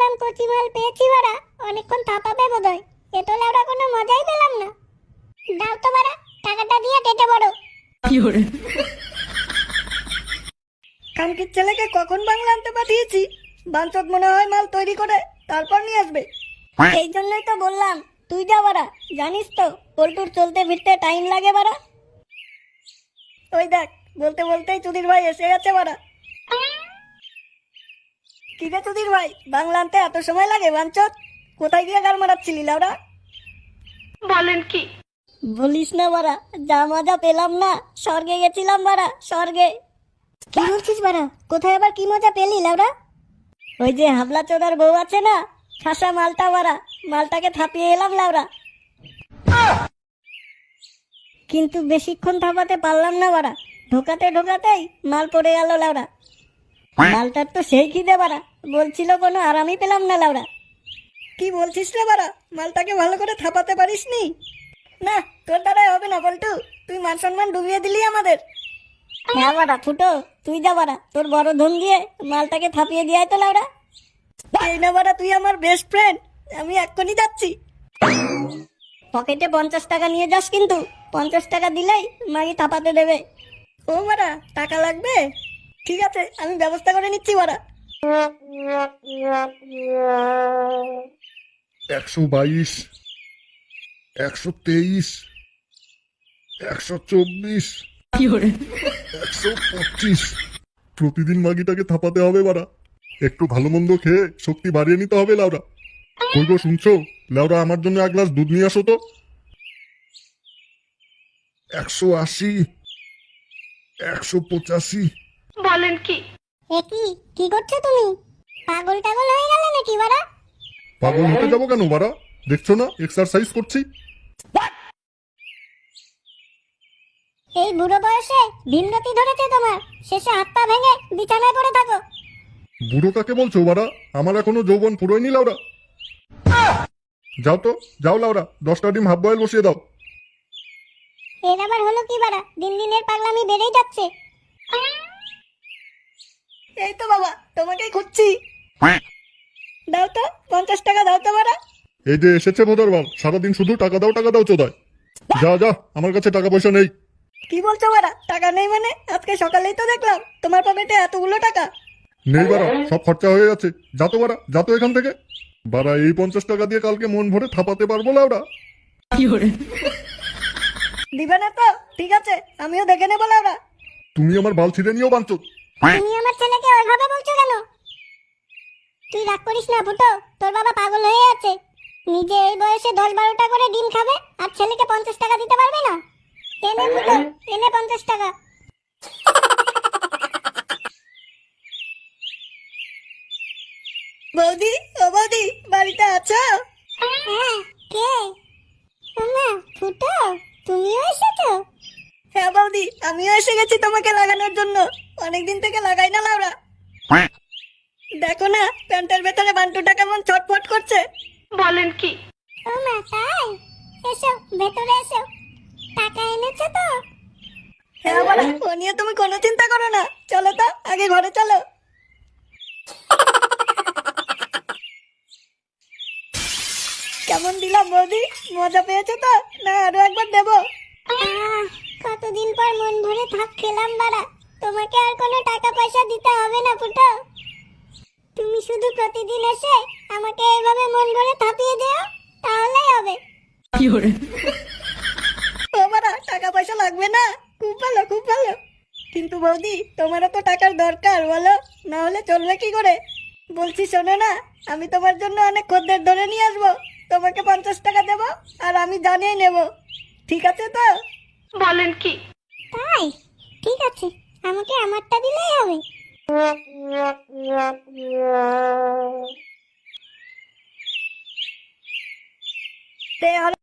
মাল পেয়েছি বাড়া অনেকক্ষণ থাপাবে বোধ হয় এ তো লেওড়া কোনো মজাই পেলাম না। দাও তো বাড়া টাকাটা দিয়ে কেটে বড়। কানকির ছেলেকে কখন বাংলা আনতে পাঠিয়েছি? বাঞ্চত মনে হয় মাল তৈরি করে তারপর নিয়ে আসবে। এই জন্যই তো বললাম তুই যা বাড়া জানিস তো পল্টুর চলতে ফিরতে টাইম লাগে বাড়া। ওই দেখ বলতে বলতেই চুদির ভাই এসে গেছে বাড়া। কি রে চুদির ভাই বাংলা আনতে এত সময় লাগে বাঞ্চত? কোথায় গিয়ে গাল মারাচ্ছিলি লাউরা? বলেন কি? বলিস না বাড়া যা মজা পেলাম না স্বর্গে গেছিলাম বাড়া স্বর্গে। কি বলছিস বাড়া কোথায় আবার কি মজা পেলি লাউরা? ওই যে হাবলা চোদার বউ আছে না খাসা মালটা বাড়া মালটাকে থাপিয়ে এলাম লাউরা। কিন্তু বেশিক্ষণ থাপাতে পারলাম না বাড়া ঢোকাতে ঢোকাতেই মাল পড়ে গেল লাউরা। মালটার তো সেই খিদে বাড়া। বলছিল কোনো আরামই পেলাম না লাউরা। কি বলছিস রে বাড়া? মালটাকে ভালো করে থাপাতে পারিসনি? না তোর দ্বারাই হবে না বল্টু। তুই মান সম্মান ডুবিয়ে দিলি আমাদের। হ্যাঁ বাড়া ফুটো তুই যা বাড়া। তোর বড় ধন দিয়ে মালটাকে থাপিয়ে দিয়ে তো লাউরা। এই না বাড়া তুই আমার বেস্ট ফ্রেন্ড আমি এক্ষুনি যাচ্ছি। পকেটে পঞ্চাশ টাকা নিয়ে যাস কিন্তু। পঞ্চাশ টাকা দিলেই মাগি থাপাতে দেবে। ও বাড়া টাকা লাগবে? ঠিক আছে আমি ব্যবস্থা করে নিচ্ছি বাড়া। একশো বাইশ একশো তেইশ একশো চব্বিশ একশো পঁচিশ। প্রতিদিন মাগিটাকে থাপাতে হবে বাড়া। একটু ভালো মন্দ খেয়ে শক্তি বাড়িয়ে নিতে হবে লাউরা। কই গো শুনছো? লাউরা আমার জন্য এক গ্লাস দুধ নিয়ে আসো তো। একশো আশি একশো পঁচাশি বলেন কি? এ কি? কি করছ তুমি? পাগল টাগল হয়ে গেলে নাকি বাড়া? পাগল হতে যাব কেন বাড়া? দেখছ না? এক্সারসাইজ করছি। এই বুড়ো বয়সে ভীমরতি ধরেছে তোমার। শেষে হাত পা ভেঙে বিছানায় পড়ে থাকো। বুড়ো কাকে বলছো বাড়া? আমার এখনও যৌবন পুরোই নি লাউরা। যাও তো যাও লাউরা। দশটা ডিম হাফ বয়েল বসিয়ে দাও। এর আবার হলো কি বাড়া? দিন দিনের পাগলামি বেড়েই যাচ্ছে। এই তো বাবা তোমাকেই খুঁজছি। দাও তো পঞ্চাশ টাকা দাও তো বাড়া। এই যে এসেছে ভোদার বাল সারাদিন শুধু টাকা দাও টাকা দাও চোদায়। যা যা আমার কাছে টাকা পয়সা নেই। কি বলছো বাড়া টাকা নেই মানে? আজকে সকালেই তো দেখলাম তোমার পকেটে এতগুলো টাকা। নেই বাড়া সব খরচা হয়ে যাচ্ছে। যা তো বাড়া যা তো এখান থেকে। বাড়া এই পঞ্চাশ টাকা দিয়ে কালকে মন ভরে থাপাতে পারব লাউরা দিবে না তো ঠিক আছে আমিও দেখে নেব লাউরা তুমি আমার বাল ছিঁড়ে নিও বাঞ্চো তুমি আমার ছেলেকে ওইভাবে বলছো কেন তুই রাগ করিস না ফুটো তোর বাবা পাগল হয়ে আছে। নিজে এই বয়সে দশ বারোটা করে ডিম খাবে আর ছেলেকে পঞ্চাশ টাকা দিতে পারবে না? এনে ফুটো এনে পঞ্চাশ টাকা? বৌদি ও বৌদি বাড়িতে আছো? হ্যাঁ কে? মা ফুটো তুমিও এসেছ? হ্যাঁ বৌদি আমিও এসে গেছি তোমাকে লাগানোর জন্য। অনেকদিন থেকে লাগাই না লাউরা। দেখো না প্যান্টের ভেতরে বান্টুটা কেমন ছটফট করছে? বলেন কি? ও মা তাই? এসো ভেতরে এসো। টাকা এনেছো তো? হ্যাঁ বলো ও নিয়ে তুমি কোনো চিন্তা করো না। চলো তো আগে ঘরে চলো। কেমন দিলাম বৌদি? মজা পেয়েছ তো? না আরও একবার দেবো। আহ, কতদিন পর মন ভরে থাক খেলাম বাড়া। তোমাকে আর কোনো টাকা পয়সা দিতে হবে না ফুটো। শুধু প্রতিদিন এসে আমাকে এভাবে মন ভরে থাপিয়ে দাও তাহলেই হবে। বাড়া টাকা পয়সা লাগবে না। খুব ভালো খুব ভালো। কিন্তু বৌদি তোমারও তো টাকার দরকার বলো। না হলে চলবে কি করে? বলছি শোনো না আমি তোমার জন্য অনেক খদ্দের ধরে নিয়ে আসব। তোমাকে পঞ্চাশ টাকা দেবো আর আমি জানিয়ে নেব। ঠিক আছে তো? বলেন কি? তাই? ঠিক আছে। আমাকে আমারটা দিলেই হবে। তে আর